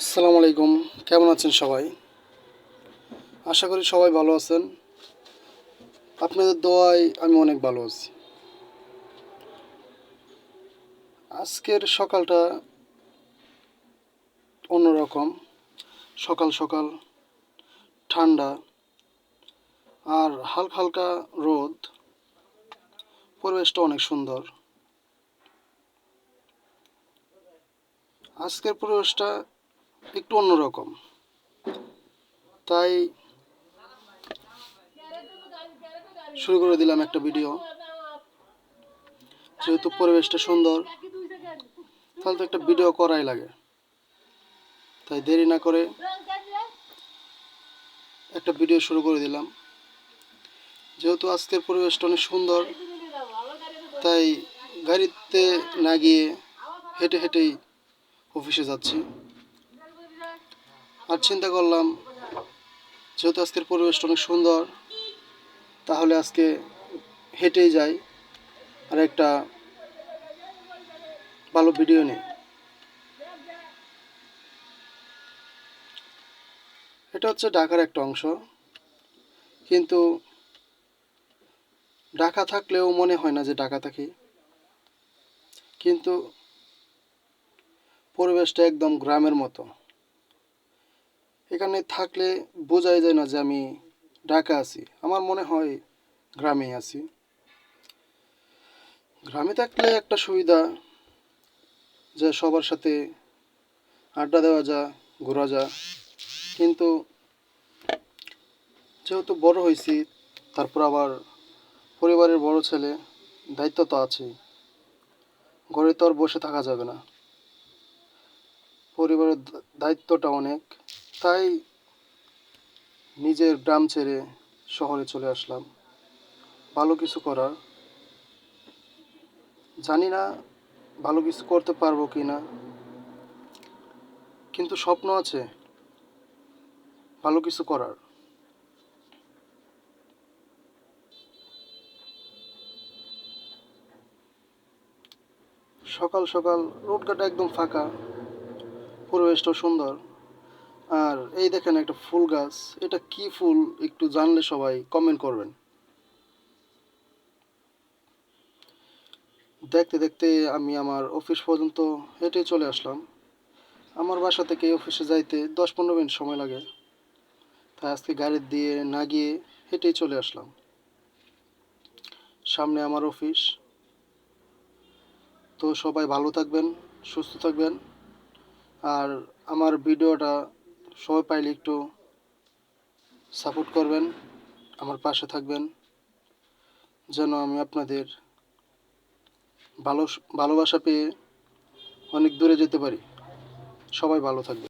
আসসালামু আলাইকুম। কেমন আছেন সবাই? আশা করি সবাই ভালো আছেন। আপনাদের দোয়ায় আমি অনেক ভালো আছি। আজকের সকালটা অন্যরকম। সকাল সকাল ঠান্ডা আর হালকা হালকা রোদ। পরিবেশটা অনেক সুন্দর। আজকের পরিবেশটা একটু অন্যরকম। তাই শুরু করে দিলাম একটা ভিডিও যেহেতু পরিবেশটা সুন্দর, তাহলে তো একটা ভিডিও করাই লাগে। তাই দেরি না করে একটা ভিডিও শুরু করে দিলাম। যেহেতু আজকের পরিবেশটা অনেক সুন্দর, তাই গাড়িতে না গিয়ে হেঁটে হেঁটেই অফিসে যাচ্ছি। আর চিন্তা করলাম, যেহেতু আজকের পরিবেশটা অনেক সুন্দর, তাহলে আজকে হেঁটেই যাই আর একটা ভালো ভিডিও নেই। এটা হচ্ছে ঢাকার একটা অংশ, কিন্তু ঢাকা থাকলেও মনে হয় না যে ঢাকা থাকি। কিন্তু পরিবেশটা একদম গ্রামের মতো। এখানে থাকলে বোঝাই যায় না যে আমি ঢাকা আছি। আমার মনে হয় গ্রামেই আছি। গ্রামে থাকলে একটা সুবিধা যে সবার সাথে আড্ডা দেওয়া যা, ঘোরা যা। কিন্তু যেহেতু বড় হয়েছি, তারপর আবার পরিবারের বড় ছেলে, দায়িত্ব তো আছেই। ঘরে তো আর বসে থাকা যাবে না। পরিবারের দায়িত্বটা অনেক। তাই নিজের গ্রাম ছেড়ে শহরে চলে আসলাম। ভালো কিছু করার। জানি না ভালো কিছু করতে পারব কি না। কিন্তু স্বপ্ন আছে ভালো কিছু করার। সকাল সকাল রোডঘাট একদম ফাঁকা, পরিবেশটাও সুন্দর। আর এই দেখেন একটা ফুল গাছ। এটা কি ফুল একটু জানলে সবাই কমেন্ট করবেন। দেখতে দেখতে আমি আমার অফিস পর্যন্ত হেঁটে চলে আসলাম। আমার বাসা থেকে অফিসে যাইতে দশ পনেরো মিনিট সময় লাগে। তাই আজকে গাড়ি দিয়ে না গিয়ে হেঁটেই চলে আসলাম। সামনে আমার অফিস তো সবাই ভালো থাকবেন, সুস্থ থাকবেন। আর আমার ভিডিওটা সবাই পাইলে একটু সাপোর্ট করবেন, আমার পাশে থাকবেন, যেন আমি আপনাদের ভালো, ভালোবাসা পেয়ে অনেক দূরে যেতে পারি। সবাই ভালো থাকবে